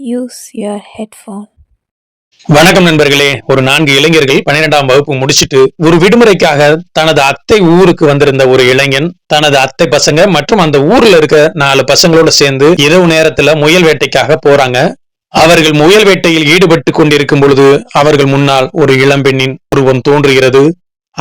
Use your headphone வணக்கம் நண்பர்களே. ஒரு நான்கு இளைஞர்கள் பன்னிரெண்டாம் வகுப்பு முடிச்சிட்டு ஒரு விடுமுறைக்காக தனது அத்தை ஊருக்கு வந்திருந்த ஒரு இளைஞன் தனது அத்தை பசங்க மற்றும் அந்த ஊர்ல இருக்க நாலு பசங்களோட சேர்ந்து இரவு நேரத்துல முயல் வேட்டைக்காக போறாங்க. அவர்கள் முயல் வேட்டையில் ஈடுபட்டு கொண்டிருக்கும் பொழுது அவர்கள் முன்னால் ஒரு இளம்பெண்ணின் உருவம் தோன்றுகிறது.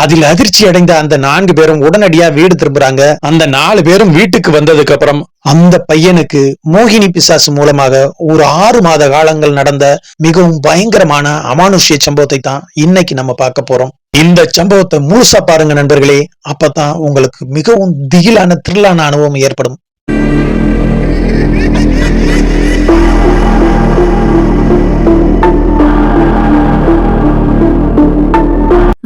அதில் அதிர்ச்சி அடைந்த அந்த நான்கு பேரும் உடனடியா வீடு திரும்புறாங்க. அந்த நாலு பேரும் வீட்டுக்கு வந்ததுக்கு அப்புறம் அந்த பையனுக்கு மோகினி பிசாசு மூலமாக ஒரு ஆறு மாத காலங்கள் நடந்த மிகவும் பயங்கரமான அமானுஷ்ய சம்பவத்தை தான் இன்னைக்கு நம்ம பார்க்க போறோம். இந்த சம்பவத்தை முழுசா பாருங்க நண்பர்களே. அப்பதான் உங்களுக்கு மிகவும் திகிலான த்ரில்லான அனுபவம் ஏற்படும்.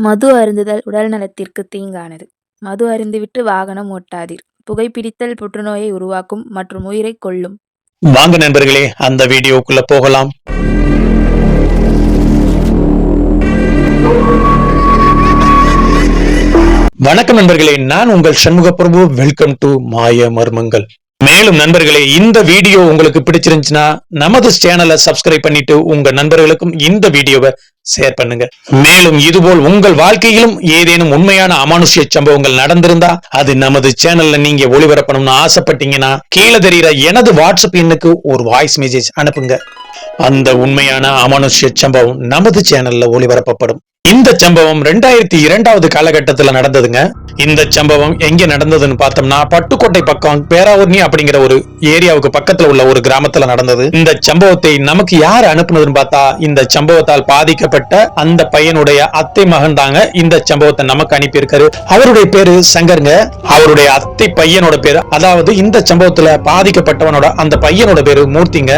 மது அருந்துதல் உடல் நலத்திற்கு தீங்கானது. மது அருந்துவிட்டு வாகனம் ஓட்டாதீர். புகைப்பிடித்தல் புற்றுநோயை உருவாக்கும் மற்றும் உயிரை கொல்லும். வாங்க நண்பர்களே அந்த வீடியோக்குள்ள போகலாம். வணக்கம் நண்பர்களே நான் உங்கள் சண்முக பிரபு வெல்கம் டு மாய மர்மங்கள். மேலும் நண்பர்களே இந்த வீடியோ உங்களுக்கு பிடிச்சிருந்துச்சுன்னா நமது சேனலை சப்ஸ்கிரைப் பண்ணிட்டு உங்க நண்பர்களுக்கும் இந்த வீடியோவை ஷேர் பண்ணுங்க. மேலும் இதுபோல் உங்கள் வாழ்க்கையிலும் ஏதேனும் உண்மையான அமானுஷ்ய சம்பவங்கள் நடந்திருந்தா அது நமது சேனல்ல நீங்க ஒளிபரப்பணும்னு ஆசைப்பட்டீங்கன்னா கீழே தெரிகிற எனது வாட்ஸ்அப் எண்ணுக்கு ஒரு வாய்ஸ் மெசேஜ் அனுப்புங்க. அந்த உண்மையான அமானுஷ்ய சம்பவம் நமது சேனல்ல ஒளிபரப்பப்படும். இந்த சம்பவம் ரெண்டாயிரத்தி இரண்டாவது காலகட்டத்துல நடந்ததுங்க. இந்த சம்பவம் எங்க நடந்ததுன்னு பார்த்தோம்னா பட்டுக்கோட்டை பக்கம் பேராவூர்னி அப்படிங்கிற ஒரு ஏரியாவுக்கு பக்கத்துல உள்ள ஒரு கிராமத்துல நடந்தது. இந்த சம்பவத்தை நமக்கு யார் அனுப்புனதுன்னு பார்த்தா இந்த சம்பவத்தால் பாதிக்கப்பட்ட அந்த பையனுடைய அத்தை மகன் தாங்க இந்த சம்பவத்தை நமக்கு அனுப்பியிருக்காரு. அவருடைய பேரு சங்கருங்க. அவருடைய அத்தை பையனோட பேரு அதாவது இந்த சம்பவத்துல பாதிக்கப்பட்டவனோட அந்த பையனோட பேரு மூர்த்திங்க.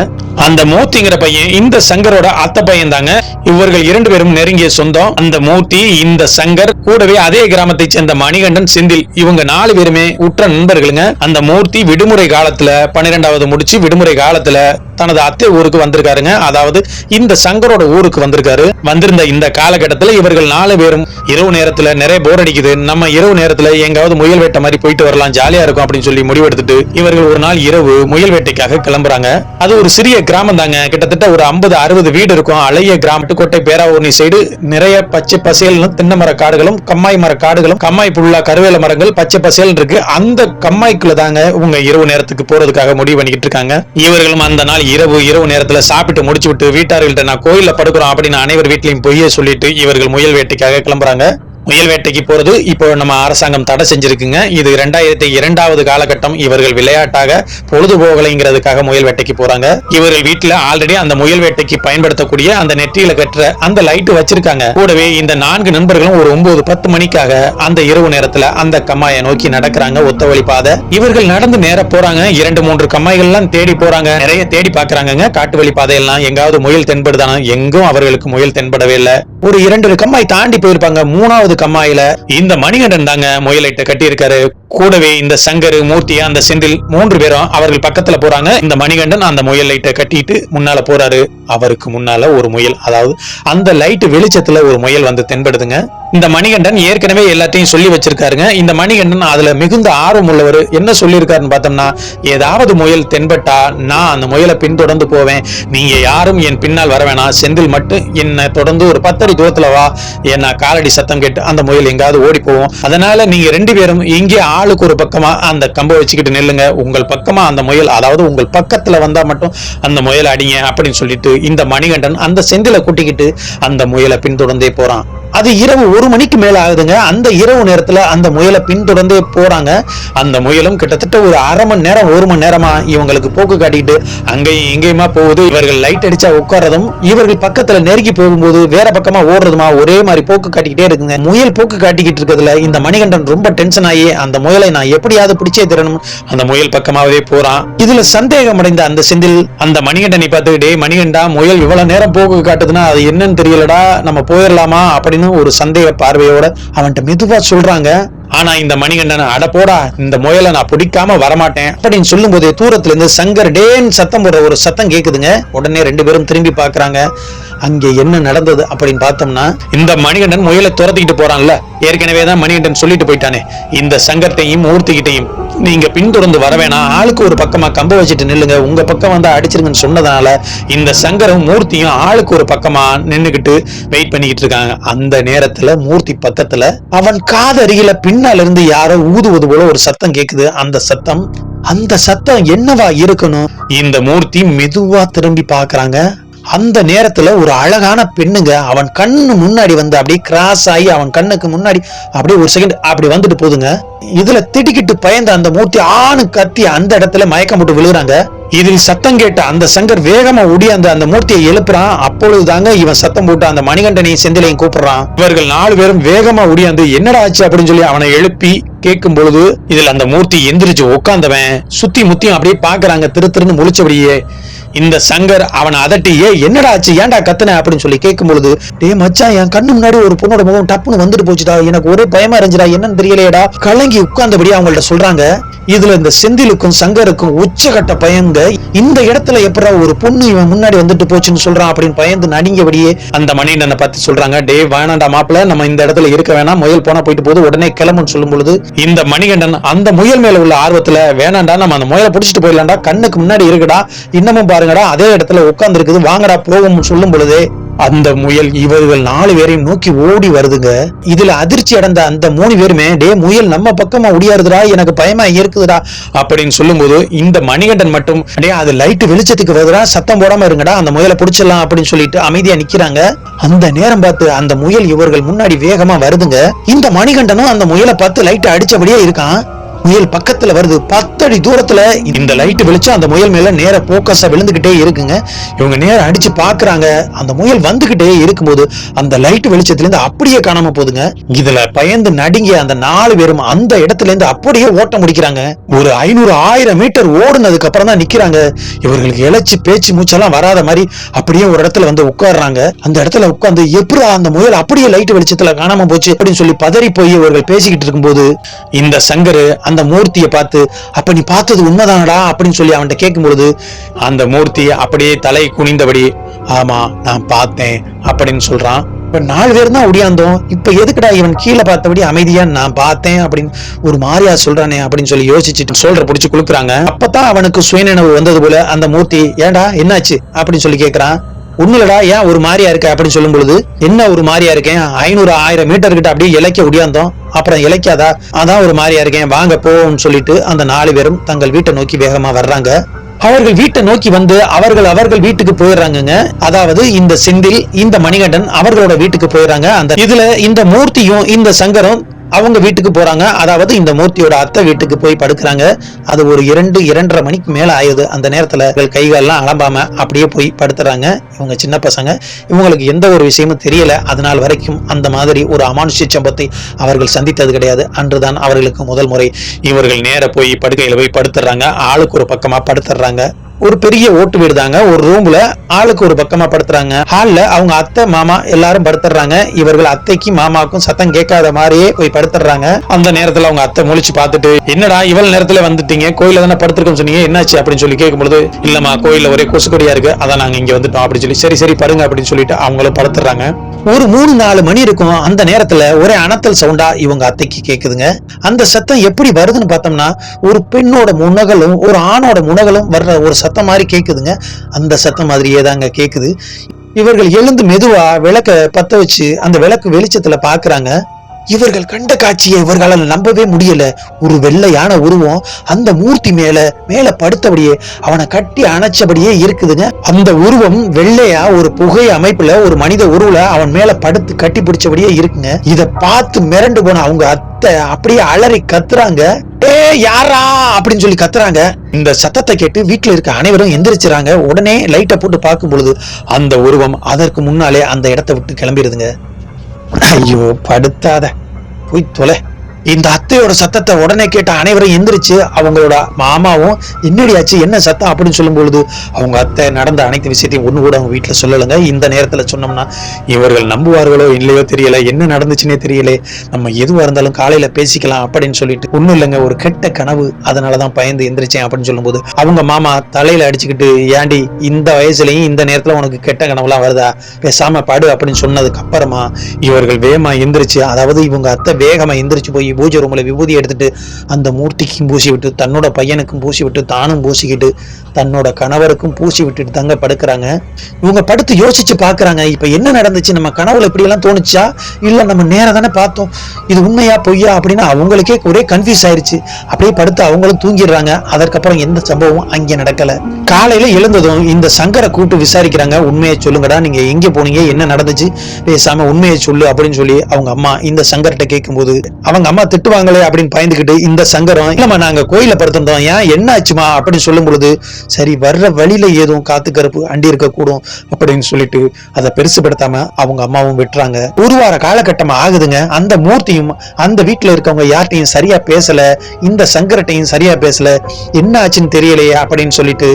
அந்த மூர்த்திங்கிற பையன் இந்த சங்கரோட அத்தை பையன் தாங்க இவர்கள் இரண்டு பேரும் நெருங்கிய சொந்தம். அந்த மூர்த்தி இந்த சங்கர் கூடவே அதே கிராமத்தை சேர்ந்த மணிகண்டன் செந்தில் இவங்க நாலு பேருமே உற்ற நண்பர்களுங்க. அந்த மூர்த்தி விடுமுறை காலத்துல பன்னிரெண்டாவது முடிச்சு விடுமுறை காலத்துல தனது அத்தை ஊருக்கு வந்திருக்காருங்க. அதாவது இந்த சங்கரோட ஊருக்கு வந்திருக்காரு. வந்திருந்த இந்த காலகட்டத்தில் இவர்கள் நாலு பேரும் இரவு நேரத்துல நிறைய போர் அடிக்குது. நம்ம இரவு நேரத்துல எங்காவது முயல் வேட்டை மாதிரி போயிட்டு வரலாம் ஜாலியா இருக்கும் அப்படின்னு சொல்லி முடிவெடுத்துட்டு இவர்கள் ஒரு நாள் இரவு முயல் வேட்டைக்காக கிளம்புறாங்க. அது ஒரு சிறிய கிராமம் தாங்க. கிட்டத்தட்ட ஒரு ஐம்பது அறுபது வீடு இருக்கும். அழைய கிராமத்து கோட்டை பேராவூர்ணி சைடு நிறைய பச்சை பசேல்னு தென்னை மர காடுகளும் கம்மாய் மர காடுகளும் கம்மாய் புல்லா கருவேல மரங்கள் பச்சை பசேல் இருக்கு. அந்த கம்மாய்க்குள்ள தாங்க உங்க இரவு நேரத்துக்கு போறதுக்காக முடிவு பண்ணிக்கிட்டு இருக்காங்க. இவர்களும் அந்த நாள் இரவு இரவு நேரத்துல சாப்பிட்டு முடிச்சு விட்டு வீட்டார்கள்ட்ட நான் கோயில்ல படுக்கிறோம் அப்படின்னு அனைவர் வீட்லயும் பொய்யே சொல்லிட்டு இவர்கள் முயல் வேட்டைக்காக கிளம்புறாங்க. முயல் வேட்டைக்கு போறது. இப்போ நம்ம அரசாங்கம் தடை செஞ்சிருக்குங்க. இது ரெண்டாயிரத்தி இரண்டாவது காலகட்டம். இவர்கள் விளையாட்டாக பொழுதுபோகலைங்கிறதுக்காக முயல் வேட்டைக்கு போறாங்க. இவர்கள் வீட்டுல ஆல்ரெடி அந்த முயல் வேட்டைக்கு பயன்படுத்தக்கூடிய அந்த நெற்றியில கட்டுற அந்த லைட் வச்சிருக்காங்க. கூடவே இந்த நான்கு நண்பர்களும் ஒரு ஒன்பது பத்து மணிக்காக அந்த இரவு நேரத்துல அந்த கம்மாயை நோக்கி நடக்கிறாங்க. ஒத்த வழிபாதை இவர்கள் நடந்து நேர போறாங்க. இரண்டு மூன்று கம்மாய்கள் எல்லாம் தேடி போறாங்க. நிறைய தேடி பாக்குறாங்க காட்டு வழி பாதையெல்லாம் எங்காவது முயல் தென்படுதானா? எங்கும் அவர்களுக்கு முயல் தென்படவே இல்லை. ஒரு இரண்டு கம்மாய் தாண்டி போயிருப்பாங்க. மூணாவது கம்மாயில இந்த மணிகண்டன் தாங்க முயலைட்ட கட்டி இருக்காரு கூடவே இந்த சங்கரு மூர்த்தி அந்த செந்தில் மூன்று பேரும் அவர்கள் பக்கத்துல போறாங்க. இந்த மணிகண்டன் அந்த முயல் லைட்டை கட்டிட்டு முன்னால போறாரு. அவருக்கு முன்னால ஒரு முயல். அதாவது அந்த லைட் வெளிச்சத்துல ஒரு முயல் வந்து தென்படுதுங்க. இந்த மணிகண்டன் ஏற்கனவே எல்லாத்தையும் சொல்லி வச்சிருக்காருங்க. இந்த மணிகண்டன் அதுல மிகுந்த ஆர்வம் உள்ளவர். என்ன சொல்லியிருக்காருன்னு பார்த்தோம்னா ஏதாவது முயல் தென்பட்டா நான் அந்த முயலை பின்தொடர்ந்து போவேன். நீங்க யாரும் என் பின்னால் வர வேணாம். செந்தில் மட்டும் என்னை தொடர்ந்து ஒரு பத்தடி தூரத்துல வா. என்ன காலடி சத்தம் கேட்டு அந்த முயல் எங்காவது ஓடி போவோம். அதனால நீங்க ரெண்டு பேரும் இங்கே ஆளுக்கு ஒரு பக்கமா அந்த கம்பை வச்சுக்கிட்டு நில்லுங்க. உங்கள் பக்கமா அந்த முயல் அதாவது உங்கள் பக்கத்துல வந்தா மட்டும் அந்த முயலை அடிங்க அப்படின்னு சொல்லிட்டு இந்த மணிகண்டன் அந்த செந்தில கூட்டிக்கிட்டு அந்த முயலை பின்தொடர்ந்தே போறான். அது இரவு ஒரு மணிக்கு மேல ஆகுதுங்க. அந்த இரவு நேரத்துல அந்த முயலை பின்தொடர்ந்தே போறாங்க. அந்த முயலும் கிட்டத்தட்ட ஒரு அரை மணி நேரம் ஒரு மணி நேரமா இவங்களுக்கு போக்கு காட்டிட்டு அங்கேயும் இங்கேயுமா போகுது. இவர்கள் லைட் அடிச்சா உட்காரதும் இவர்கள் பக்கத்துல நெருங்கி போகும்போது வேற பக்கமா ஓடுறதுமா ஒரே மாதிரி போக்கு காட்டிக்கிட்டே இருக்குங்க. முயல் போக்கு காட்டிக்கிட்டு இருக்கிறதுல இந்த மணிகண்டன் ரொம்ப டென்ஷன் ஆகி அந்த முயலை நான் எப்படியாவது பிடிச்சே தரணும். அந்த முயல் பக்கமாவே போறான். இதுல சந்தேகம் அடைந்த அந்த செந்தில் அந்த மணிகண்டனை பார்த்துக்கிட்டே மணிகண்டா முயல் இவ்வளவு நேரம் போக்கு காட்டுதுன்னா அது என்னன்னு தெரியலடா நம்ம போயிடலாமா? அப்படின்னு ஒரு சந்தேக பார்வையோட அவன்கிட்ட மெதுவா சொல்றாங்க. ஆனா இந்த மணிகண்டன் அட போடா இந்த முயலை நான் பிடிக்காம வரமாட்டேன். அப்படின்னு சொல்லும் போதே தூரத்துல இருந்து சங்கர் டேன் சத்தம் போடுற ஒரு சத்தம் கேக்குதுங்க. உடனே ரெண்டு பேரும் திரும்பி பாக்குறாங்க. அங்கே என்ன நடந்தது அப்படின்னு பார்த்தோம்னா இந்த மணிகண்டன் முயலை துரத்திக்கிட்டு போறான்ல. ஏற்கனவே தான் மணிகண்டன் சொல்லிட்டு போயிட்டானே. இந்த சங்கர்த்தையும் மூர்த்திகிட்டையும் நீங்க பின்தொடர்ந்து வர வேணாம். ஆளுக்கு ஒரு பக்கமா கம்ப வச்சுட்டு நில்லுங்க. உங்க பக்கம் வந்து அடிச்சிருங்கன்னு சொன்னதுனால இந்த சங்கரும் மூர்த்தியும் ஆளுக்கு ஒரு பக்கமா நின்னுகிட்டு வெயிட் பண்ணிக்கிட்டு இருக்காங்க. அந்த நேரத்துல மூர்த்தி பக்கத்துல அவன் காதருகில பின்னால இருந்து யாரோ ஊதுவது போல ஒரு சத்தம் கேக்குது. அந்த சத்தம் அந்த சத்தம் என்னவா இருக்கணும்? இந்த மூர்த்தி மெதுவா திரும்பி பாக்குறாங்க அந்த நேரத்துல ஒரு அழகான பெண்ணுங்க அவன் கண்ணு முன்னாடி வந்து அப்படியே கிராஸ் ஆகி அவன் கண்ணுக்கு முன்னாடி அப்படியே ஒரு செகண்ட் அப்படி வந்துட்டு போதுங்க. இதுல திடுக்கிட்டு பயந்த அந்த மூர்த்தி ஆணு கத்தி அந்த இடத்துல மயக்கம் போட்டு விழுகிறாங்க. இதில் சத்தம் கேட்ட அந்த சங்கர் வேகமா ஓடியாந்து அந்த மூர்த்தியை எழுப்புறான். அப்பொழுதுதாங்க இவன் சத்தம் போட்டு அந்த மணிகண்டனையும் செந்திலையும் கூப்பிடுறான். இவர்கள் நாலு பேரும் வேகமா ஓடியாந்து என்னடா ஆச்சு? அப்படின்னு சொல்லி அவனை எழுப்பி கேட்கும் பொழுது இதுல அந்த மூர்த்தி எந்திரிச்சு உட்காந்தவன் சுத்தி முத்தியும் அப்படியே பாக்குறாங்க திரு திருன்னு முழிச்சபடியே. இந்த சங்கர் அவனை அதட்டி ஏ என்னடா ஆச்சு? ஏன்டா கத்துன? அப்படின்னு சொல்லி கேட்கும் பொழுது டேய் மச்சான் என் கண்ணு முன்னாடி ஒரு பொண்ணோட முகம் டப்புன்னு வந்துட்டு போச்சுடா. எனக்கு ஒரே பயமா இருந்துடா என்னன்னு தெரியலையேடா. கலங்கி உட்கார்ந்தபடி அவங்கள்ட்ட சொல்றாங்க. இதுல இந்த செந்திலுக்கும் சங்கருக்கும் உச்சகட்ட பயங்க. இந்த இடத்துல எப்படா ஒரு பொண்ணு இவன் முன்னாடி வந்துட்டு போச்சுன்னு சொல்றான் அப்படின்னு பயந்து நடிங்கபடியே அந்த மணியனை பார்த்து சொல்றாங்க டே வேணாண்டா மாப்பிள்ள நம்ம இந்த இடத்துல இருக்க வேணாம். முயல் போனா போயிட்டு போகுது. உடனே கிளம்புன்னு சொல்லும் பொழுது இந்த மணிகண்டன் அந்த முயல் மேல உள்ள ஆர்வத்துல வேணாண்டா நம்ம அந்த முயலை பிடிச்சிட்டு போயிடலாம்டா. கண்ணுக்கு முன்னாடி இருக்குடா. இன்னமும் பாருங்கடா. அதே இடத்துல உட்கார்ந்து இருக்குது வாங்கடா போவோம் சொல்லும் பொழுது அந்த முயல் இவர்கள் நாலு பேரையும் நோக்கி ஓடி வருதுங்க. இதுல அதிர்ச்சி அடைந்த அந்த மூணு பேருமே டே முயல் நம்ம பக்கமா ஒடியாருதுடா எனக்கு பயமா இருக்குதுடா. அப்படின்னு சொல்லும்போது இந்த மணிகண்டன் மட்டும் டே அது லைட் வெளிச்சத்துக்கு வருதுடா சத்தம் போடாம இருங்கடா அந்த முயலை பிடிச்சிடலாம் அப்படின்னு சொல்லிட்டு அமைதியா நிக்கிறாங்க. அந்த நேரம் பார்த்து அந்த முயல் இவர்கள் முன்னாடி வேகமா வருதுங்க. இந்த மணிகண்டனும் அந்த முயலை பார்த்து லைட் அடிச்சபடியே இருக்கான். முயல் பக்கத்துல வருது. பத்தடி தூரத்துல இந்த லைட் வெளிச்சம் அந்த முயல் மேல நேர போக்கஸா விழுந்துகிட்டே இருக்குங்க. இவங்க நேரம் அடிச்சு பாக்குறாங்க. அந்த முயல் வந்துகிட்டே இருக்கும்போது அந்த லைட் வெளிச்சத்துல இருந்து அப்படியே காணாம போகுதுங்க. இதுல பயந்து நடுங்கிய அந்த நாலு பேரும் அந்த இடத்துல இருந்து அப்படியே ஓட்ட முடிக்கிறாங்க ஒரு ஐநூறு ஆயிரம் மீட்டர் ஓடுனதுக்கு அப்புறம் தான் நிக்கிறாங்க. இவர்களுக்கு இழைச்சி பேச்சு மூச்செல்லாம் வராத மாதிரி அப்படியே ஒரு இடத்துல வந்து உட்காடுறாங்க அந்த இடத்துல உட்காந்து எப்படி அந்த முயல் அப்படியே லைட் வெளிச்சத்துல காணாம போச்சு அப்படின்னு சொல்லி பதறி போய் இவர்கள் பேசிக்கிட்டு இருக்கும்போது இந்த சங்கரு அந்த மூர்த்தியை பார்த்து அப்ப நீ பார்த்தது உண்மைதானடா? அப்படின்னு சொல்லி அவன்கிட்ட கேட்கும் பொழுது அந்த மூர்த்தி அப்படியே தலை குனிந்தபடி ஆமா நான் பார்த்தேன் அப்படின்னு சொல்றான். இப்ப நாலு பேர் தான் ஒடியாந்தோம். இப்ப எதுக்குடா இவன் கீழே பார்த்தபடி அமைதியா நான் பார்த்தேன் அப்படின்னு ஒரு மாரியா சொல்றானே அப்படின்னு சொல்லி யோசிச்சுட்டு சொல்ற பிடிச்சு குளுக்குறாங்க அப்பதான் அவனுக்கு சுயநினைவு வந்தது போல அந்த மூர்த்தி ஏன்டா என்னாச்சு? அப்படின்னு சொல்லி கேக்குறான். ஒண்ணுலடா ஏன் ஒரு மாதிரியா இருக்க அப்படின்னு சொல்லும் பொழுது என்ன ஒரு மாதிரியா இருக்கேன்? ஐநூறு ஆயிரம் மீட்டர் கிட்ட அப்படியே இலக்க ஒடியாந்தோம் அப்புறம் இலக்காதா? அதான் ஒரு மாதிரியா இருக்கேன். வாங்க போவோம்னு சொல்லிட்டு அந்த நாலு பேரும் தங்கள் வீட்டை நோக்கி வேகமா வர்றாங்க. அவர்கள் வீட்டை நோக்கி வந்து அவர்கள் அவர்கள் வீட்டுக்கு போயிடுறாங்கங்க. அதாவது இந்த செந்தில் இந்த மணிகண்டன் அவர்களோட வீட்டுக்கு போயிடுறாங்க. அந்த இதுல இந்த மூர்த்தியும் இந்த சங்கரும் அவங்க வீட்டுக்கு போறாங்க. அதாவது இந்த மூர்த்தியோட அத்தை வீட்டுக்கு போய் படுக்கிறாங்க. அது ஒரு இரண்டு இரண்டரை மணிக்கு மேல ஆயுது. அந்த நேரத்துல இவர்கள் கைகாலெல்லாம் அலம்பாம அப்படியே போய் படுத்துறாங்க. இவங்க சின்ன பசங்க. இவங்களுக்கு எந்த ஒரு விஷயமும் தெரியல. அதனால் வரைக்கும் அந்த மாதிரி ஒரு அமானுஷ்ய சம்பத்தை அவர்கள் சந்தித்தது கிடையாது. அன்றுதான் அவர்களுக்கு முதல் முறை. இவர்கள் நேர போய் படுக்கையில் போய் படுத்துறாங்க. ஆளுக்கு ஒரு பக்கமா படுத்துறாங்க. ஒரு பெரிய ஓட்டு வீடு தாங்க ஒரு ரூம்ல ஆளுக்கு ஒரு பக்கமா படுத்துறாங்க. ஹால்ல அவங்க அத்தை மாமா எல்லாரும் படுத்துறாங்க. இவர்கள் அத்தைக்கு மாமாவுக்கும் சத்தம் கேட்காத மாதிரியே போய் படுத்துறாங்க. அந்த நேரத்துல அவங்க அத்தை முழிச்சு பார்த்துட்டு என்னடா இவ்வளவு நேரத்துல வந்துட்டீங்க? கோயில தானே படுத்திருக்கோம் சொன்னீங்க. என்னாச்சு? அப்படின்னு சொல்லி கேட்கும்போது இல்லம்மா கோயில்ல ஒரே கொசுக்கடியா இருக்கு. அதான் நாங்க இங்க வந்துட்டோம். அப்படின்னு சொல்லி சரி சரி படுங்க. அப்படின்னு சொல்லிட்டு அவங்களும் படுத்துறாங்க. ஒரு மூணு நாலு மணி இருக்கும். அந்த நேரத்துல ஒரே அனத்தல் சவுண்டா இவங்க அத்தைக்கு கேக்குதுங்க. அந்த சத்தம் எப்படி வருதுன்னு பார்த்தோம்னா ஒரு பெண்ணோட முனகலும் ஒரு ஆணோட முனகலும் வர்ற ஒரு சத்தம் மாதிரி கேட்குதுங்க அந்த சத்தம் மாதிரியே தாங்க கேட்குது இவர்கள் எழுந்து மெதுவா விளக்க பத்த வச்சு அந்த விளக்கு வெளிச்சத்தில் பார்க்குறாங்க இவர்கள் கண்ட காட்சியை இவர்களால் நம்பவே முடியல. ஒரு வெள்ளையான உருவம் அந்த மூர்த்தி மேல மேல படுத்தபடியே அவனை கட்டி அணைச்சபடியே இருக்குதுங்க. அந்த உருவம் வெள்ளையா ஒரு புகை அமைப்புல ஒரு மனித உருவுல அவன் மேல படுத்து கட்டி பிடிச்சபடியே இருக்குங்க. இத பார்த்து மிரண்டு போன அவங்க அத்தை அப்படியே அலறி கத்துறாங்க. ஏ யாரா? அப்படின்னு சொல்லி கத்துறாங்க. இந்த சத்தத்தை கேட்டு வீட்டுல இருக்க அனைவரும் எந்திரிச்சுறாங்க. உடனே லைட்டை போட்டு பார்க்கும் பொழுது அந்த உருவம் அதற்கு முன்னாலே அந்த இடத்தை விட்டு கிளம்பிடுதுங்க ஐயோ படுத்தாத. போய் தொலை. இந்த அத்தையோட சத்தத்தை உடனே கேட்ட அனைவரும் எந்திரிச்சு அவங்களோட மாமாவும் என்னடியாச்சு என்ன சத்தம்? அப்படின்னு சொல்லும் பொழுது அவங்க அத்தை நடந்த அனைத்து விஷயத்தையும் ஒண்ணு கூட அவங்க வீட்டில் சொல்லலைங்க. இந்த நேரத்துல சொன்னோம்னா இவர்கள் நம்புவார்களோ இல்லையோ தெரியல. என்ன நடந்துச்சுன்னே தெரியல. நம்ம எதுவா இருந்தாலும் காலையில பேசிக்கலாம் அப்படின்னு சொல்லிட்டு ஒண்ணும் இல்லைங்க. ஒரு கெட்ட கனவு. அதனாலதான் பயந்து எந்திரிச்சேன் அப்படின்னு சொல்லும்போது அவங்க மாமா தலையில அடிச்சுக்கிட்டு ஏண்டி இந்த வயசுலயும் இந்த நேரத்துல உனக்கு கெட்ட கனவுலாம் வருதா? பேசாம படு அப்படின்னு சொன்னதுக்கு அப்புறமா இவர்கள் வேகமா எந்திரிச்சு அதாவது இவங்க அத்தை வேகமா எந்திரிச்சு போய் பூஜை ரூமில் விபூதி எடுத்துட்டு அந்த மூர்த்திக்கும் பூசி விட்டு தன்னோட பையனுக்கும் பூசி விட்டு தானும் பூசிக்கிட்டு தன்னோட கணவருக்கும் பூசி விட்டுட்டு தாங்க படுக்கிறாங்க. இவங்க படுத்து யோசிச்சு பார்க்குறாங்க இப்போ என்ன நடந்துச்சு? நம்ம கனவுல இப்படியெல்லாம் தோணுச்சா? இல்லை நம்ம நேரம் தானே பார்த்தோம். இது உண்மையா பொய்யா அப்படின்னு அவங்களுக்கே ஒரே கன்ஃபியூஸ் ஆயிடுச்சு அப்படியே படுத்து அவங்களும் தூங்கிடுறாங்க. அதற்கப்புறம் எந்த சம்பவமும் அங்கே நடக்கலை. காலையில் எழுந்ததும் இந்த சங்கரை கூப்பிட்டு விசாரிக்கிறாங்க. உண்மையை சொல்லுங்கடா நீங்கள் எங்கே போனீங்க? என்ன நடந்துச்சு? பேசாமல் உண்மையை சொல்லு அப்படின்னு சொல்லி அவங்க அம்மா இந்த சங்கர்கிட்ட கேட்கும்போது அவங்க அம்மா திட்டுவாங்களே அப்படின்னு பயந்துக்கிட்டு இந்த சங்கரம் இல்லம்மா நாங்க கோயில படுத்திருந்தோம் ஏன்? என்ன ஆச்சுமா அப்படின்னு சொல்லும் பொழுது சரி வர்ற வழியில ஏதும் காத்து கருப்பு அண்டி இருக்க கூடும் அப்படின்னு சொல்லிட்டு அதை பெருசுபடுத்தாம அவங்க அம்மாவும் விட்டுறாங்க. ஒரு வார காலகட்டமா ஆகுதுங்க. அந்த மூர்த்தியும் அந்த வீட்டுல இருக்கவங்க யார்ட்டையும் சரியா பேசல. இந்த சங்கரட்டையும் சரியா பேசல. என்ன ஆச்சுன்னு தெரியலையே அப்படின்னு சொல்லிட்டு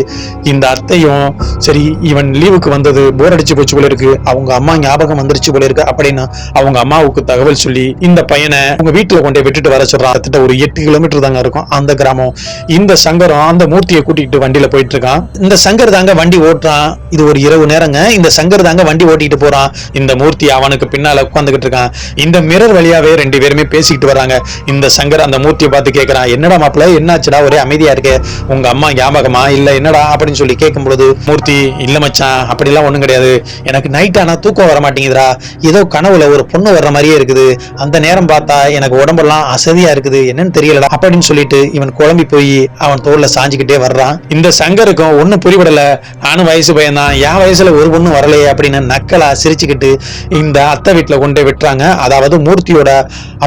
இந்த அத்தையும் சரி இவன் லீவுக்கு வந்தது போர் அடிச்சு போச்சு போல இருக்கு. அவங்க அம்மா ஞாபகம் வந்துருச்சு போல இருக்கு அப்படின்னு அவங்க அம்மாவுக்கு தகவல் சொல்லி இந்த பையனை உங்க வீட்டுல கொண்டு போய் விட்டுட்டு வர சொல்றான் கிட்ட ஒரு எட்டு கிலோமீட்டர் தாங்க இருக்கும். அந்த கிராமம். இந்த சங்கரம் அந்த மூர்த்தியை கூட்டிட்டு வண்டியில போயிட்டு இருக்கான் இந்த சங்கர் தாங்க வண்டி ஓட்டுறான். இது ஒரு இரவு நேரங்க. இந்த சங்கர் தாங்க வண்டி ஓட்டிட்டு போறான். இந்த மூர்த்தி அவனுக்கு பின்னால உட்காந்துக்கிட்டு இருக்கான். இந்த மிரர் வழியாவே ரெண்டு பேருமே பேசிக்கிட்டு வராங்க. இந்த சங்கர் அந்த மூர்த்தியை பார்த்து கேட்கறான் என்னடா மாப்பிள்ள என்னாச்சுடா? ஒரே அமைதியா இருக்கு. உங்க அம்மா ஞாபகமா? இல்ல என்னடா? அப்படின்னு சொல்லி கேட்கும் பொழுது மூர்த்தி இல்ல மச்சான். அப்படிலாம் ஒண்ணும் கிடையாது. எனக்கு நைட் ஆனா தூக்கம் வர மாட்டேங்குதுடா ஏதோ கனவுல ஒரு பொண்ணு வர்ற மாதிரியே இருக்குது. அந்த நேரம் பார்த்தா எனக்கு உடம்புல உடம்பெல்லாம் அசதியா இருக்குது என்னன்னு தெரியலடா. அப்படின்னு சொல்லிட்டு இவன் குழம்பி போய் அவன் தோல்ல சாஞ்சுக்கிட்டே வர்றான். இந்த சங்கருக்கும் ஒன்னும் புரிபடல. நானும் வயசு பையன் தான் என் வயசுல ஒரு பொண்ணு வரலையே அப்படின்னு நக்கலா சிரிச்சுக்கிட்டு இந்த அத்தை வீட்டுல கொண்டு விட்டுறாங்க. அதாவது மூர்த்தியோட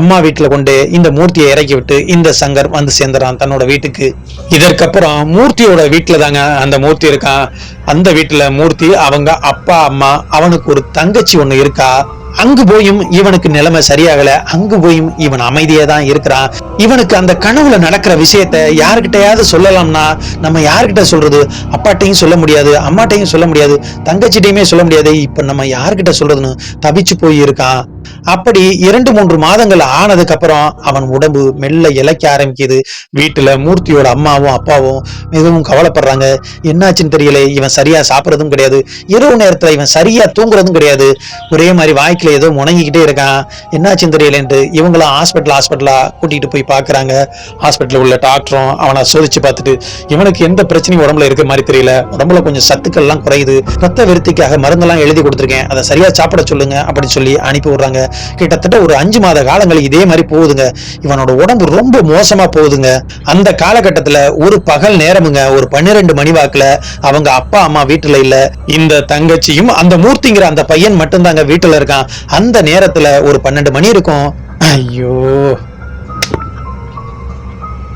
அம்மா வீட்டுல கொண்டு இந்த மூர்த்தியை இறக்கி விட்டு இந்த சங்கர் வந்து சேர்ந்துறான் தன்னோட வீட்டுக்கு. இதற்கப்புறம் மூர்த்தியோட வீட்டுல தாங்க அந்த மூர்த்தி இருக்கான். அந்த வீட்டுல மூர்த்தி அவங்க அப்பா அம்மா அவனுக்கு ஒரு தங்கச்சி ஒண்ணு இருக்கா? அங்கு போயும் இவனுக்கு நிலைமை சரியாகல. அங்கு போயும் இவன் அமைதியா தான் இருக்கிறான். இவனுக்கு அந்த கனவுல நடக்கிற விஷயத்த யாருக்கிட்டையாவது சொல்லலாம்னா நம்ம யார்கிட்ட சொல்றது? அப்பாட்டையும் சொல்ல முடியாது அம்மாட்டையும் சொல்ல முடியாது தங்கச்சிட்டையுமே சொல்ல முடியாது. இப்ப நம்ம யாருக்கிட்ட சொல்றதுன்னு தவிச்சு போய் இருக்கான் அப்படி இரண்டு மூன்று மாதங்கள் ஆனதுக்கு அப்புறம் அவன் உடம்பு மெல்ல இழைக்க ஆரம்பிக்குது. வீட்டுல மூர்த்தியோட அம்மாவும் அப்பாவும் மிகவும் கவலைப்படுறாங்க. என்னாச்சுன்னு தெரியல இவன் சரியா சாப்பிடுறதும் கிடையாது. இரவு நேரத்துல இவன் சரியா தூங்குறதும் கிடையாது. ஒரே மாதிரி வாய்க்கில் ஏதோ முணங்கிக்கிட்டே இருக்கான். என்ன தெரியலன்ட்டு இவங்களாம் ஹாஸ்பிட்டல் ஹாஸ்பிட்டலா கூட்டிட்டு போய் பாக்குறாங்க. ஹாஸ்பிட்டலில் உள்ள டாக்டரும் அவனை சோதிச்சு பார்த்துட்டு இவனுக்கு எந்த பிரச்சனையும் உடம்புல இருக்க மாதிரி தெரியல. உடம்புல கொஞ்சம் சத்துக்கள் எல்லாம் குறையுது. ரத்த விருத்திக்காக மருந்தெல்லாம் எழுதி கொடுத்துருக்கேன். அதை சரியா சாப்பிட சொல்லுங்க அப்படின்னு சொல்லி அனுப்பி விடுறாங்க. கிட்டத்தட்ட ஒரு அஞ்சு மாத காலங்கள் இதே மாதிரி போகுதுங்க. இவனோட உடம்பு ரொம்ப மோசமா போகுதுங்க. அந்த காலகட்டத்துல ஒரு பகல் நேரமுங்க ஒரு பன்னிரெண்டு மணி வாக்குல அவங்க அப்பா அம்மா வீட்டுல இல்ல இந்த தங்கச்சியும் அந்த மூர்த்திங்கிற அந்த பையன் மட்டும்தாங்க வீட்டுல இருக்கான். அந்த நேரத்துல ஒரு பன்னெண்டு மணி இருக்கும். ஐயோ.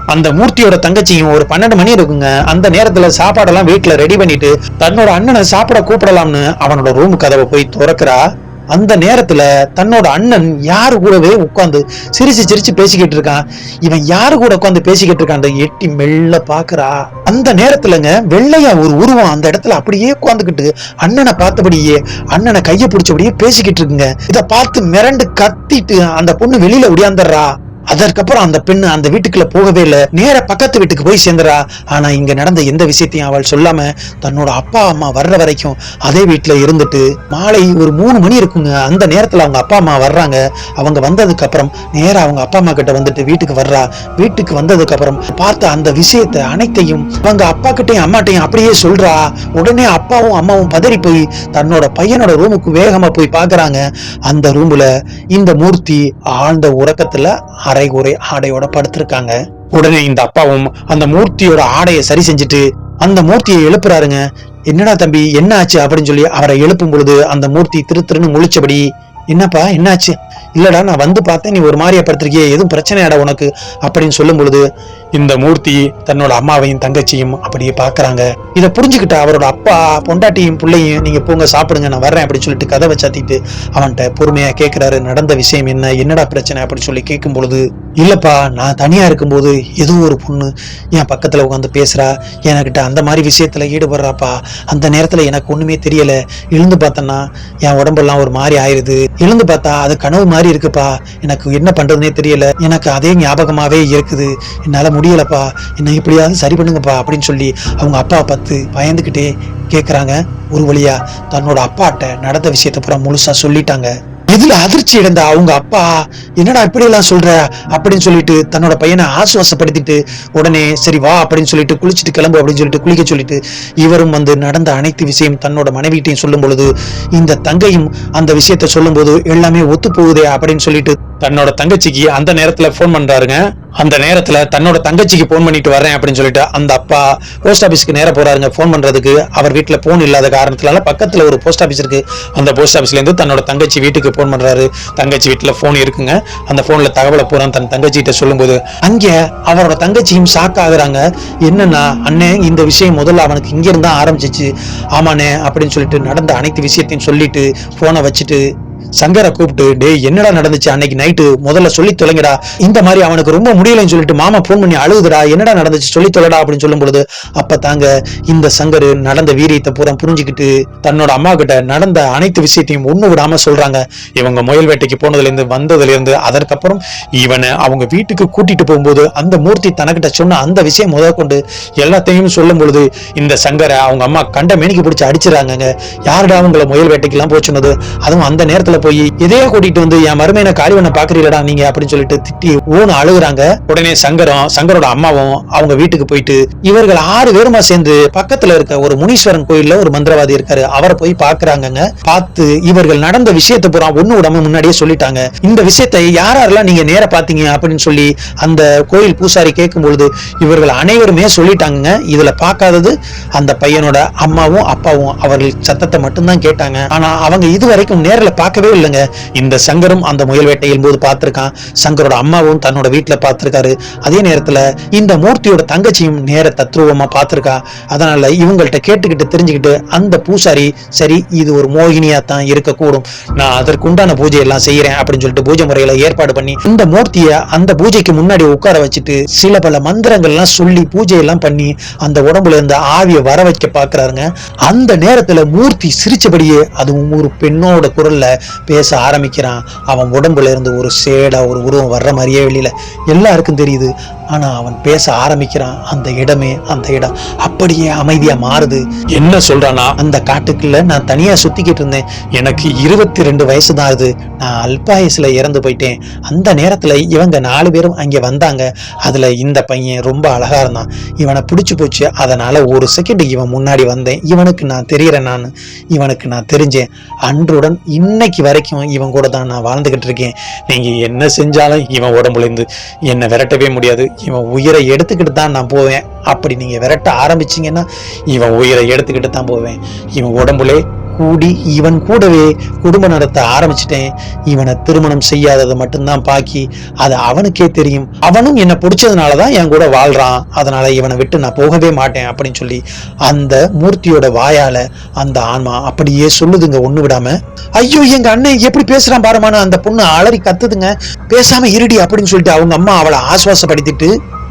அந்த மூர்த்தியோட தங்கச்சியும் ஒரு பன்னெண்டு மணி இருக்குங்க. அந்த நேரத்துல சாப்பாடெல்லாம் வீட்டுல ரெடி பண்ணிட்டு தன்னோட அண்ணனை சாப்பிட கூப்பிடலாம்னு அவனோட ரூம் கதவை போய் திறக்கிறா. அந்த நேரத்துல தன்னோட அண்ணன் யாரு கூடவே உட்காந்து சிரிச்சு சிரிச்சு பேசிக்கிட்டு இருக்கான்? இவன் யாரு கூட உட்காந்து பேசிக்கிட்டு இருக்கான் அந்த எட்டி மெல்ல பாக்குறா. அந்த நேரத்துலங்க வெள்ளையா ஒரு உருவம் அந்த இடத்துல அப்படியே உட்காந்துக்கிட்டு அண்ணனை பார்த்தபடியே அண்ணனை கையை பிடிச்சபடியே பேசிக்கிட்டு இருக்குங்க. இத பார்த்து மிரண்டு கத்திட்டு அந்த பொண்ணு வெளியில ஒடியாந்துடுறா அதற்கப்புறம் அந்த பெண்ணு அந்த வீட்டுக்குள்ள போகவே இல்லை. நேர பக்கத்து வீட்டுக்கு போய் சேர்ந்துறா. ஆனா இங்க நடந்த எந்த விஷயத்தையும் அவள் சொல்லாம தன்னோட அப்பா அம்மா வர்ற வரைக்கும் அதே வீட்டுல இருந்துட்டு மாலை ஒரு மூணு மணி இருக்குங்க. அந்த நேரத்துல அவங்க அப்பா அம்மா வர்றாங்க. அவங்க வந்ததுக்கு அப்புறம் நேரா அவங்க அப்பா அம்மா கிட்ட வந்துட்டு வீட்டுக்கு வர்றா. வீட்டுக்கு வந்ததுக்கு அப்புறம் பார்த்த அந்த விஷயத்தை அனைத்தையும் அவங்க அப்பா கிட்டையும் அம்மாட்டையும் அப்படியே சொல்றா. உடனே அப்பாவும் அம்மாவும் பதறி போய் தன்னோட பையனோட ரூமுக்கு வேகமா போய் பாக்குறாங்க. அந்த ரூம்ல இந்த மூர்த்தி ஆழ்ந்த உறக்கத்துல அரைகுறை ஆடையோட படுத்திருக்காங்க. உடனே இந்த அப்பாவும் அந்த மூர்த்தியோட ஆடையை சரி செஞ்சுட்டு அந்த மூர்த்தியை எழுப்புறாருங்க. என்னடா தம்பி என்ன ஆச்சு அப்படின்னு சொல்லி அவரை எழுப்பும் பொழுது அந்த மூர்த்தி திரு திருன்னு முழிச்சபடி என்னப்பா என்னாச்சு? இல்லடா நான் வந்து பார்த்தேன் நீ ஒரு மாதிரியா படுத்திருக்கியே எதுவும் பிரச்சனையாடா உனக்கு? அப்படின்னு சொல்லும் பொழுது இந்த மூர்த்தி தன்னோட அம்மாவையும் தங்கச்சியும் அப்படியே பார்க்குறாங்க. இதை புரிஞ்சுக்கிட்ட அவரோட அப்பா பொண்டாட்டியும் பிள்ளையும் நீங்க போங்க சாப்பிடுங்க நான் வர்றேன் அப்படின்னு சொல்லிட்டு கதவை சாத்திட்டு அவன்கிட்ட பொறுமையா கேட்குறாரு நடந்த விஷயம் என்ன? என்னடா பிரச்சனை? அப்படின்னு சொல்லி கேட்கும் பொழுது இல்லப்பா நான் தனியா இருக்கும்போது ஏதோ ஒரு பொண்ணு என் பக்கத்துல உட்காந்து பேசுகிறா என்கிட்ட அந்த மாதிரி விஷயத்துல ஈடுபடுறாப்பா. அந்த நேரத்துல எனக்கு ஒண்ணுமே தெரியல. எழுந்து பார்த்தேன்னா என் உடம்பெல்லாம் ஒரு மாதிரி ஆயிருது. எழுந்து பார்த்தா அது கனவு மாதிரி இருக்குப்பா. எனக்கு என்ன பண்றதுனே தெரியல. எனக்கு அதே ஞாபகமாவே இருக்குது. என்னால முடியலப்பா. என்ன இப்படியாவது சரி பண்ணுங்கப்பா அப்படின்னு சொல்லி அவங்க அப்பா பார்த்து பயந்துக்கிட்டே கேட்குறாங்க ஒரு வழியா தன்னோட அப்பாட்ட நடந்த விஷயத்த பூரா முழுசா சொல்லிட்டாங்க. இதுல அதிர்ச்சி அடைந்த அவங்க அப்பா? என்னடா இப்படி எல்லாம் சொல்ற? அப்படின்னு சொல்லிட்டு தன்னோட பையனை ஆசுவாசப்படுத்திட்டு உடனே சரி வா அப்படின்னு சொல்லிட்டு குளிச்சுட்டு கிளம்பு அப்படின்னு சொல்லிட்டு குளிக்க சொல்லிட்டு இவரும் வந்து நடந்த அனைத்து விஷயம் தன்னோட மனைவிட்டையும் சொல்லும் பொழுது இந்த தங்கையும் அந்த விஷயத்த சொல்லும்போது எல்லாமே ஒத்து போகுதே அப்படின்னு சொல்லிட்டு தன்னோட தங்கச்சிக்கு அந்த நேரத்துல ஃபோன் பண்றாருங்க. அந்த நேரத்தில் தன்னோட தங்கச்சிக்கு ஃபோன் பண்ணிட்டு வரேன் அப்படின்னு சொல்லிட்டு அந்த அப்பா போஸ்ட் ஆஃபீஸ்க்கு நேராக போறாருங்க. ஃபோன் பண்ணுறதுக்கு அவர் வீட்டில் ஃபோன் இல்லாத காரணத்தினால பக்கத்தில் ஒரு போஸ்ட் ஆஃபீஸ் இருக்கு. அந்த போஸ்ட் ஆஃபீஸ்லேருந்து தன்னோட தங்கச்சி வீட்டுக்கு ஃபோன் பண்ணுறாரு தங்கச்சி வீட்டில் ஃபோன் இருக்குங்க. அந்த ஃபோனில் தகவலை பூரா தன் தங்கச்சிகிட்ட சொல்லும்போது அங்கே அவரோட தங்கச்சியும் ஷாக் ஆகுறாங்க. என்னன்னா அண்ணே இந்த விஷயம் முதல்ல அவனுக்கு இங்கேருந்து தான் ஆரம்பிச்சிச்சு. ஆமாண்ணே அப்படின்னு சொல்லிட்டு நடந்த அனைத்து விஷயத்தையும் சொல்லிட்டு ஃபோனை வச்சுட்டு சங்கரை கூப்பிட்டு டேய் என்னடா நடந்துச்சு? அன்னைக்கு நைட்டு முதல்ல சொல்லி தொலைங்கடா. இந்த மாதிரி அவனுக்கு ரொம்ப முடியலைன்னு சொல்லிட்டு மாமா ஃபோன் பண்ணி அழுகுதுடா. என்னடா நடந்துச்சு? சொல்லி தொலைடா. அப்படின்னு சொல்லும் பொழுது அப்ப தாங்க இந்த சங்கர் நடந்த வீரியத்தை பூரா புரிஞ்சுக்கிட்டு தன்னோட அம்மா கிட்ட நடந்த அனைத்து விஷயத்தையும் ஒண்ணு விடாம சொல்றாங்க. இவங்க முயல் வேட்டைக்கு போனதுல இருந்து வந்ததுல இருந்து அதற்கப்புறம் இவனை அவங்க வீட்டுக்கு கூட்டிட்டு போகும்போது அந்த மூர்த்தி தனக்கிட்ட சொன்ன அந்த விஷயம் முத கொண்டு எல்லாத்தையும் சொல்லும் பொழுது இந்த சங்கரை அவங்க அம்மா கண்ட மேனிக்கு பிடிச்சி அடிச்சிடறாங்கங்க. யாருடா அவங்கள முயல் வேட்டைக்கெல்லாம் போய் சொன்னது? அதுவும் அந்த நேரத்துல போய் இதையே கூட்டிட்டு வந்து என் மருமையனை காரிவனை பாக்குறீங்களா நீங்க அப்படின்னு சொல்லிட்டு திட்டி ஊனு அழுகுறாங்க. உடனே சங்கரம் சங்கரோட அம்மாவும் அவங்க வீட்டுக்கு போயிட்டு இவர்கள் ஆறு பேருமா சேர்ந்து பக்கத்துல இருக்க ஒரு முனீஸ்வரன் கோயில்ல ஒரு மந்திரவாதி இருக்காரு. அவரை போய் பாக்குறாங்கங்க. பார்த்து இவர்கள் நடந்த விஷயத்தை பூரா ஒண்ணு விடாம முன்னாடியே சொல்லிட்டாங்க. இந்த விஷயத்தை யார் யாரெல்லாம் நீங்க நேர பாத்தீங்க அப்படின்னு சொல்லி அந்த கோயில் பூசாரி கேட்கும் பொழுது இவர்கள் அனைவருமே சொல்லிட்டாங்க இதுல பார்க்காதது அந்த பையனோட அம்மாவும் அப்பாவும் அவர்கள் சத்தத்தை மட்டும்தான் கேட்டாங்க. ஆனா அவங்க இதுவரைக்கும் நேரில் பார்க்கவே இல்லைங்க. இந்த சங்கரும் அந்த முயல் வேட்டையின் போது பார்த்திருக்கான். சங்கரோட அம்மாவும் தன்னோட வீட்டில் பார்த்துருக்காரு. அதே நேரத்துல இந்த மூர்த்தியோட தங்கச்சியும் நேர தத்ரூபமா பார்த்துருக்கா. அதனால இவங்கள்ட்ட கேட்டுக்கிட்டு தெரிஞ்சுக்கிட்டு அந்த பூசாரி சரி இது ஒரு மோகினியா தான் இருக்கக்கூடும். நான் அதற்கு உண்டான பூஜை எல்லாம் செய்யறேன் அப்படின்னு சொல்லிட்டு பூஜை முறையில் ஏற்பாடு பண்ணி இந்த மூர்த்தியை அந்த பூஜைக்கு முன்னாடி உட்கார வச்சுட்டு சில பல மந்திரங்கள்லாம் சொல்லி பூஜை எல்லாம் பண்ணி அந்த உடம்புல இருந்த ஆவியை வர வைக்க பாக்குறாருங்க அந்த நேரத்தில் மூர்த்தி சிரிச்சபடியே அதுவும் ஒரு பெண்ணோட குரல்ல பேச ஆரம்பிக்கிறான். அவன் உடம்புல இருந்து ஒரு சேடா ஒரு உருவம் வர்ற மாதிரியே வெளியில எல்லாருக்கும் தெரியுது. ஆனா அவன் பேச ஆரம்பிக்கிறான். அந்த இடமே அந்த இடம். அப்படியே அமைதியா மாறுது. என்ன சொல்றானா? அந்த காட்டுக்குள்ள நான் தனியா சுத்திக்கிட்டு இருந்தேன். எனக்கு இருபத்தி ரெண்டு வயசு தான் ஆகுது. நான் அல்பாயசுல இறந்து போயிட்டேன். அந்த நேரத்துல இவங்க நாலு பேரும் அங்க வந்தாங்க. அதுல இந்த பையன் ரொம்ப அழகா இருந்தான். இவனை பிடிச்சு போச்சு. அதனால ஒரு செகண்ட் இவன் முன்னாடி வந்தேன். இவனுக்கு நான் தெரியறேன் நான். இவனுக்கு நான் தெரிஞ்சேன். அன்றுடன் இன்னைக்கு வரைக்கும் இவன் கூட தான் நான் வாழ்ந்துகிட்டு இருக்கேன். நீங்கள் என்ன செஞ்சாலும் இவன் உடம்புல இருந்து என்னை விரட்டவே முடியாது. இவன் உயிரை எடுத்துக்கிட்டு தான் நான் போவேன். அப்படி நீங்கள் விரட்ட ஆரம்பிச்சீங்கன்னா இவன் உயிரை எடுத்துக்கிட்டு தான் போவேன். இவன் உடம்புலே கூடி இவன் கூடவே குடும்பம் நடத்த ஆரம்பிச்சிட்டேன். இவனை திருமணம் செய்யாததை மட்டும்தான் பாக்கி. அது அவனுக்கே தெரியும். அவனும் என்னை பிடிச்சதுனால தான் என் கூட வாழ்றான். அதனால இவனை விட்டு நான் போகவே மாட்டேன் அப்படின்னு சொல்லி அந்த மூர்த்தியோட வாயால அந்த ஆன்மா அப்படியே சொல்லுதுங்க ஒண்ணு விடாம. ஐயோ எங்க அண்ணன் எப்படி பேசுறான் பாருமான அந்த பொண்ணு அலறி கத்துதுங்க. பேசாம இருடி அப்படின்னு சொல்லிட்டு அவங்க அம்மா அவளை ஆசுவாசப்படுத்திட்டு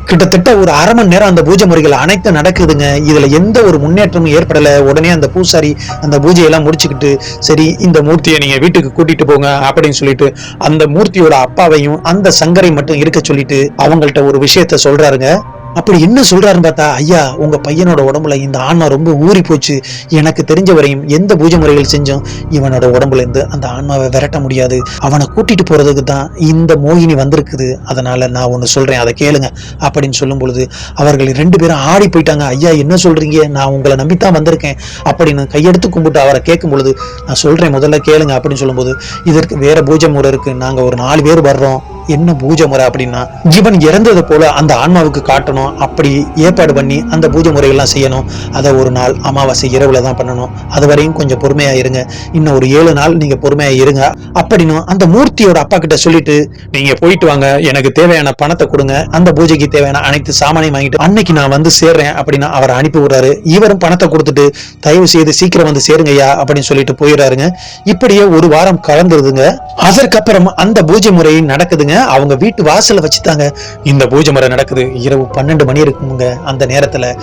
கிட்டத்தட்ட ஒரு அரை மணி நேரம் அந்த பூஜை முறைகள் அனைத்தும் நடக்குதுங்க. இதுல எந்த ஒரு முன்னேற்றமும் ஏற்படல. உடனே அந்த பூசாரி அந்த பூஜையெல்லாம் முடிச்சுக்கிட்டு சரி இந்த மூர்த்தியை நீங்க வீட்டுக்கு கூட்டிட்டு போங்க அப்படின்னு சொல்லிட்டு அந்த மூர்த்தியோட அப்பாவையும் அந்த சங்கரை மட்டும் இருக்க சொல்லிட்டு அவங்கள்ட்ட ஒரு விஷயத்த சொல்றாருங்க. அப்படி என்ன சொல்றாருன்னு பார்த்தா ஐயா உங்க பையனோட உடம்புல இந்த ஆன்மா ரொம்ப ஊறி போச்சு. எனக்கு தெரிஞ்ச வரையும் எந்த பூஜை முறைகள் செஞ்சும் இவனோட உடம்புல இருந்து அந்த ஆன்மாவை விரட்ட முடியாது. அவனை கூட்டிட்டு போறதுக்கு தான் இந்த மோகினி வந்திருக்குது. அதனால நான் ஒன்னு சொல்றேன் அதை கேளுங்க அப்படின்னு சொல்லும் பொழுது அவர்கள் ரெண்டு பேரும் ஆடி போயிட்டாங்க. ஐயா என்ன சொல்றீங்க? நான் உங்களை நம்பித்தான் வந்திருக்கேன் அப்படின்னு கையெடுத்து கும்பிட்டு அவரை கேட்கும் பொழுது நான் சொல்றேன் முதல்ல கேளுங்க அப்படின்னு சொல்லும்போது இதற்கு வேற பூஜை முறை இருக்கு. நாங்க ஒரு நாலு பேர் வர்றோம். என்ன பூஜை முறை அப்படின்னா ஜீவன் இறந்தது போல அந்த ஆன்மாவுக்கு காட்டணும். அப்படி ஏற்பாடு பண்ணி அந்த பூஜை முறைகள்லாம் செய்யணும். அதை ஒரு நாள் அமாவாசை இரவுல தான் பண்ணணும். அது வரையும் கொஞ்சம் பொறுமையா இருங்க. இன்னும் ஒரு ஏழு நாள் நீங்க பொறுமையா இருங்க. அப்படின்னு அந்த மூர்த்தியோட அப்பா கிட்ட சொல்லிட்டு நீங்க போயிட்டு வாங்க. எனக்கு தேவையான பணத்தை கொடுங்க. அந்த பூஜைக்கு தேவையான அனைத்து சாமானையும் வாங்கிட்டு அன்னைக்கு நான் வந்து சேர்றேன். அப்படின்னு அவரை அனுப்பி விடுறாரு. இவரும் பணத்தை கொடுத்துட்டு தயவு செய்து சீக்கிரம் வந்து சேருங்கய்யா. அப்படின்னு சொல்லிட்டு போயிடுறாருங்க. இப்படியே ஒரு வாரம் கலந்துருதுங்க. அதற்கப்புறம் அந்த பூஜை முறை நடக்குதுங்க. அவங்க வீட்டு வாசல்ல வச்சுட்டாங்க. இந்த பூஜை முறை நடக்குது. இரவு பன்னெண்டு மணி இருக்குங்க அந்த நேரத்துல.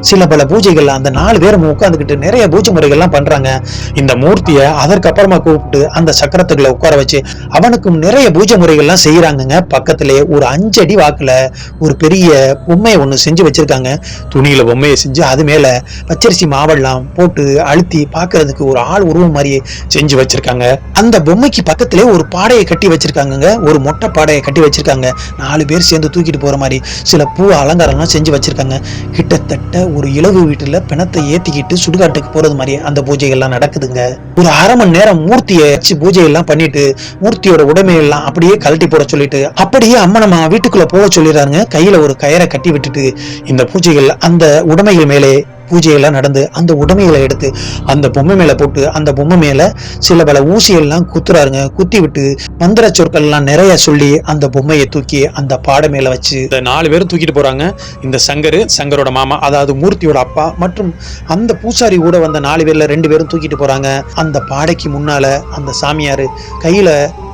சில பல பூஜைகள் அந்த நாலு பேரும் உட்காந்துக்கிட்டு நிறைய பூஜை முறைகள்லாம் பண்றாங்க. இந்த மூர்த்தியை அதற்கப்புறமா கூப்பிட்டு அந்த சக்கரத்துக்குள்ள உட்கார வச்சு அவனுக்கும் நிறைய பூஜை முறைகள்லாம் செய்யறாங்கங்க பக்கத்திலே ஒரு அஞ்சு அடி வாக்குல ஒரு பெரிய பொம்மையை ஒண்ணு செஞ்சு வச்சிருக்காங்க. துணியில பொம்மையை செஞ்சு அது மேல பச்சரிசி மாவெல்லாம் போட்டு அழுத்தி பாக்குறதுக்கு ஒரு ஆள் உருவம் மாதிரியே செஞ்சு வச்சிருக்காங்க. அந்த பொம்மைக்கு பக்கத்திலே ஒரு பாடையை கட்டி வச்சிருக்காங்கங்க. ஒரு மொட்டை பாடையை கட்டி வச்சுருக்காங்க. நாலு பேர் சேர்ந்து தூக்கிட்டு போகிற மாதிரி சில பூ அலங்காரம்லாம் செஞ்சு வச்சுருக்காங்க. கிட்டத்தட்ட ஒரு இலவு வீட்டில் பிணத்தை ஏற்றிக்கிட்டு சுடுகாட்டுக்கு போகிறது மாதிரி அந்த பூஜைகள்லாம் நடக்குதுங்க. ஒரு அரை மணி நேரம் மூர்த்தியை வச்சு பூஜை எல்லாம் பண்ணிட்டு மூர்த்தியோட உடைமையெல்லாம் அப்படியே கழட்டி போட சொல்லிட்டு அப்படியே அம்மனம்மா வீட்டுக்குள்ளே போக சொல்லிடுறாங்க கையில் ஒரு கயரை கட்டி விட்டுட்டு இந்த பூஜைகள் அந்த உடைமைகள் மேலே பூஜையெல்லாம் நடந்து அந்த உடமைகளை எடுத்து அந்த பொம்மை மேல போட்டு அந்த பொம்மை மேல சில பல ஊசியெல்லாம் குத்துறாருங்க. குத்தி விட்டு மந்திர சொற்கள்லாம் நிறைய சொல்லி அந்த பொம்மையை தூக்கி அந்த பாடை மேல வச்சு இந்த நாலு பேரும் தூக்கிட்டு போறாங்க. இந்த சங்கரு சங்கரோட மாமா அதாவது மூர்த்தியோட அப்பா மற்றும் அந்த பூசாரி கூட வந்த நாலு பேர்ல ரெண்டு பேரும் தூக்கிட்டு போறாங்க. அந்த பாடைக்கு முன்னால அந்த சாமியார் கையில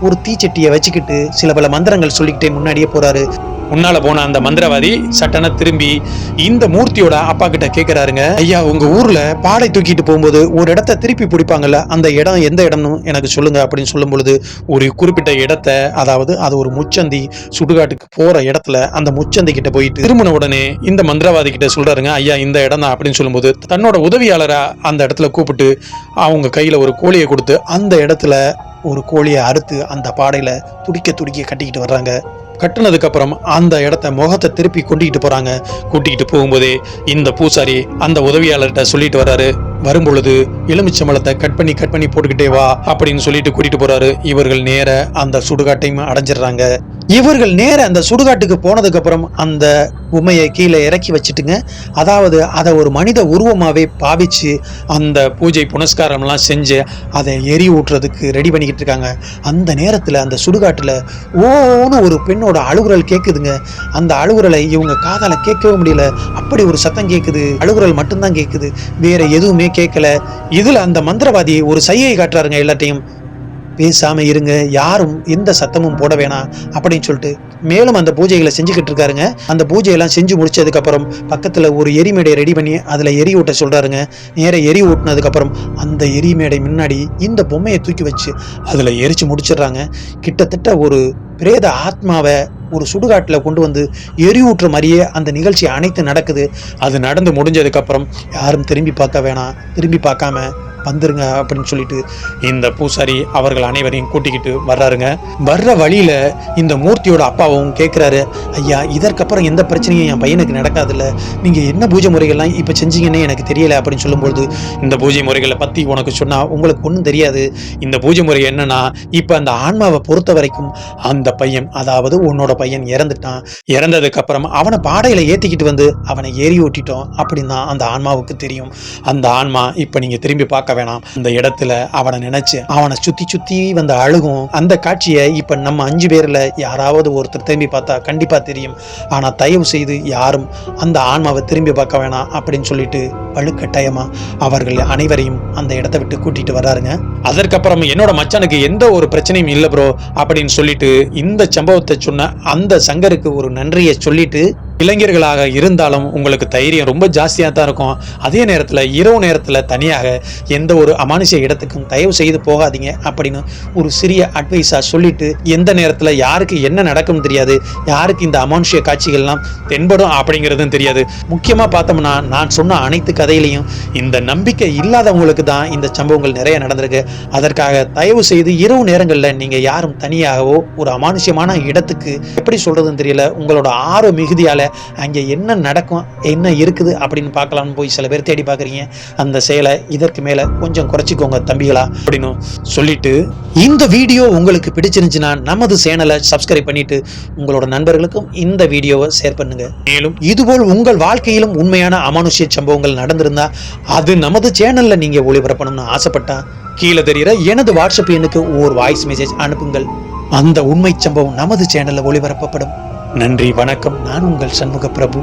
ஒரு தீச்சட்டியை வச்சுக்கிட்டு சில பல மந்திரங்கள் சொல்லிக்கிட்டே முன்னாடியே போறாரு. முன்னால போன அந்த மந்திரவாதி சட்டன திரும்பி இந்த மூர்த்தியோட அப்பா கிட்ட கேக்குறாருங்க ஐயா உங்க ஊர்ல பாடை தூக்கிட்டு போகும்போது ஒரு இடத்த திருப்பி பிடிப்பாங்கல்ல அந்த இடம் எந்த இடம்னு எனக்கு சொல்லுங்க அப்படின்னு சொல்லும் பொழுது ஒரு குறிப்பிட்ட இடத்த அதாவது அது ஒரு முச்சந்தி சுடுகாட்டுக்கு போற இடத்துல அந்த முச்சந்தி கிட்ட போயிட்டு திரும்பின உடனே இந்த மந்திரவாதி கிட்ட சொல்றாருங்க ஐயா இந்த இடம் தான் அப்படின்னு சொல்லும்போது தன்னோட உதவியாளரை அந்த இடத்துல கூப்பிட்டு அவங்க கையில ஒரு கோழியை கொடுத்து அந்த இடத்துல ஒரு கோழியை அறுத்து அந்த பாடையில துடிக்க துடிக்க கட்டிக்கிட்டு வர்றாங்க. கட்டினதுக்கப்புறம் அந்த இடத்த முகத்தை திருப்பி கொண்டுகிட்டு போறாங்க. கூட்டிக்கிட்டு போகும்போதே இந்த பூசாரி அந்த உதவியாளர்கிட்ட சொல்லிட்டு வர்றாரு. வரும்பொழுது எலுமிச்சம்பழத்தை கட் பண்ணி கட் பண்ணி போட்டுக்கிட்டே வா அப்படின்னு சொல்லிட்டு கூட்டிட்டு போறாரு. இவர்கள் நேர அந்த சுடுகாட்டையும் அடைஞ்சிடுறாங்க. இவர்கள் நேர அந்த சுடுகாட்டுக்கு போனதுக்கு அப்புறம் அந்த உமையை கீழே இறக்கி வச்சுட்டுங்க. அதாவது அதை ஒரு மனித உருவமாகவே பாவிச்சு அந்த பூஜை புனஸ்காரம்லாம் செஞ்சு அதை எரி ஊட்டுறதுக்கு ரெடி பண்ணிக்கிட்டு இருக்காங்க அந்த நேரத்தில் அந்த சுடுகாட்டில் ஓன்னு ஒரு பெண்ணோட அழுகுரல் கேட்குதுங்க அந்த அழுகுரலை இவங்க காதால் கேட்கவே முடியல. அப்படி ஒரு சத்தம் கேட்குது அழுகுரல் மட்டும்தான் கேட்குது வேற எதுவுமே கேட்கல இதில் அந்த மந்திரவாதி ஒரு சையை காட்டுறாருங்க எல்லாத்தையும். பேசாமல் இருங்க. யாரும் எந்த சத்தமும் போட வேணாம் அப்படின்னு சொல்லிட்டு மேலும் அந்த பூஜைகளை செஞ்சுக்கிட்டு இருக்காருங்க. அந்த பூஜையெல்லாம் செஞ்சு முடிச்சதுக்கப்புறம் பக்கத்தில் ஒரு எரிமேடை ரெடி பண்ணி அதில் எரி ஊட்ட சொல்கிறாருங்க நேர எரி ஊட்டினதுக்கப்புறம் அந்த எரிமேடை முன்னாடி இந்த பொம்மையை தூக்கி வச்சு அதில் எரிச்சு முடிச்சிடுறாங்க. கிட்டத்தட்ட ஒரு பிரேத ஆத்மாவை ஒரு சுடுகாட்டில் கொண்டு வந்து எரியூற்ற மாதிரியே அந்த நிகழ்ச்சி அனைத்து நடக்குது. அது நடந்து முடிஞ்சதுக்கப்புறம் யாரும் திரும்பி பார்க்க வேணாம். திரும்பி பார்க்காம வந்துருங்க அப்படின்னு சொல்லிட்டு இந்த பூசாரி அவர்கள் அனைவரையும் கூட்டிக்கிட்டு வர்றாருங்க. வர்ற வழியில இந்த மூர்த்தியோட அப்பாவும் கேட்குறாரு ஐயா இதற்கப்புறம் எந்த பிரச்சனையும் என் பையனுக்கு நடக்காதுல்ல. நீங்க என்ன பூஜை முறைகள்லாம் இப்போ செஞ்சீங்கன்னு எனக்கு தெரியல அப்படின்னு சொல்லும்பொழுது இந்த பூஜை முறைகளை பற்றி உனக்கு சொன்னால் உங்களுக்கு ஒன்றும் தெரியாது. இந்த பூஜை முறை என்னன்னா இப்போ அந்த ஆன்மாவை பொறுத்த வரைக்கும் அந்த பையன் அதாவது உன்னோட பையன் இறந்துட்டான். இறந்ததுக்கு அப்புறம் அவனை பாடையில் ஏற்றிக்கிட்டு வந்து அவனை ஏறி ஓட்டிட்டோம் அப்படின்னு தான் அந்த ஆன்மாவுக்கு தெரியும். அந்த ஆன்மா இப்போ நீங்கள் திரும்பி பார்க்க வேணாம். அந்த இடத்துல அவனை நினைச்சு அவனை சுத்தி சுத்தி வந்த அழுகும். அந்த காட்சியை இப்ப நம்ம அஞ்சு பேர்ல யாராவது ஒருத்தர் திரும்பி பார்த்தா கண்டிப்பா தெரியும். ஆனா தயவு செய்து யாரும் அந்த ஆன்மாவை திரும்பி பார்க்க வேணாம் அப்படின்னு சொல்லிட்டு வலுக்கட்டாயமா அவர்கள் அனைவரையும் அந்த இடத்தை விட்டு கூட்டிட்டு வர்றாருங்க. அதற்கப்புறம் என்னோட மச்சானுக்கு எந்த ஒரு பிரச்சனையும் இல்லை ப்ரோ அப்படின்னு சொல்லிட்டு இந்த சம்பவத்தை சொன்ன அந்த சங்கருக்கு ஒரு நன்றியை சொல்லிட்டு இளைஞர்களாக இருந்தாலும் உங்களுக்கு தைரியம் ரொம்ப ஜாஸ்தியாக தான் இருக்கும். அதே நேரத்தில் இரவு நேரத்தில் தனியாக எந்த ஒரு அமானுஷ இடத்துக்கும் தயவு செய்து போகாதீங்க அப்படின்னு ஒரு சிறிய அட்வைஸாக சொல்லிட்டு எந்த நேரத்தில் யாருக்கு என்ன நடக்கும் தெரியாது யாருக்கு இந்த அமானுஷ காட்சிகள்லாம் தென்படும் அப்படிங்கிறதும் தெரியாது. முக்கியமாக பார்த்தோம்னா நான் சொன்ன அனைத்து கதையிலையும் இந்த நம்பிக்கை இல்லாதவங்களுக்கு தான் இந்த சம்பவங்கள் நிறைய நடந்திருக்கு. அதற்காக தயவு செய்து இரவு நேரங்களில் நீங்கள் யாரும் தனியாகவோ ஒரு அமானுஷ்யமான இடத்துக்கு எப்படி சொல்கிறதுன்னு தெரியல உங்களோட ஆர்வ மிகுதியால் அங்கே என்ன நடக்கும் என்ன இருக்குது அப்படின்னு பார்க்கலாம்னு போய் சில பேர் தேடி பார்க்குறீங்க. அந்த செயலை இதற்கு மேலே கொஞ்சம் குறைச்சிக்கோங்க தம்பிகளா அப்படின்னு சொல்லிட்டு இந்த வீடியோ உங்களுக்கு பிடிச்சிருந்துச்சுன்னா நமது சேனலை சப்ஸ்கிரைப் பண்ணிட்டு உங்களோட நண்பர்களுக்கும் இந்த வீடியோவை ஷேர் பண்ணுங்க. மேலும் இதுபோல் உங்கள் வாழ்க்கையிலும் உண்மையான அமானுஷ்ய சம்பவங்கள் நடந்திருந்தா அது நமது சேனல்ல நீங்க ஒளிபரப்பணும்னு ஆசைப்பட்டா கீழே தெரிகிற எனது வாட்ஸ்அப் எண்ணுக்கு ஒரு வாய்ஸ் மெசேஜ் அனுப்புங்கள். அந்த உண்மை சம்பவம் நமது சேனல்ல ஒளிபரப்பப்படும். நன்றி வணக்கம். நான் உங்கள் சண்முக பிரபு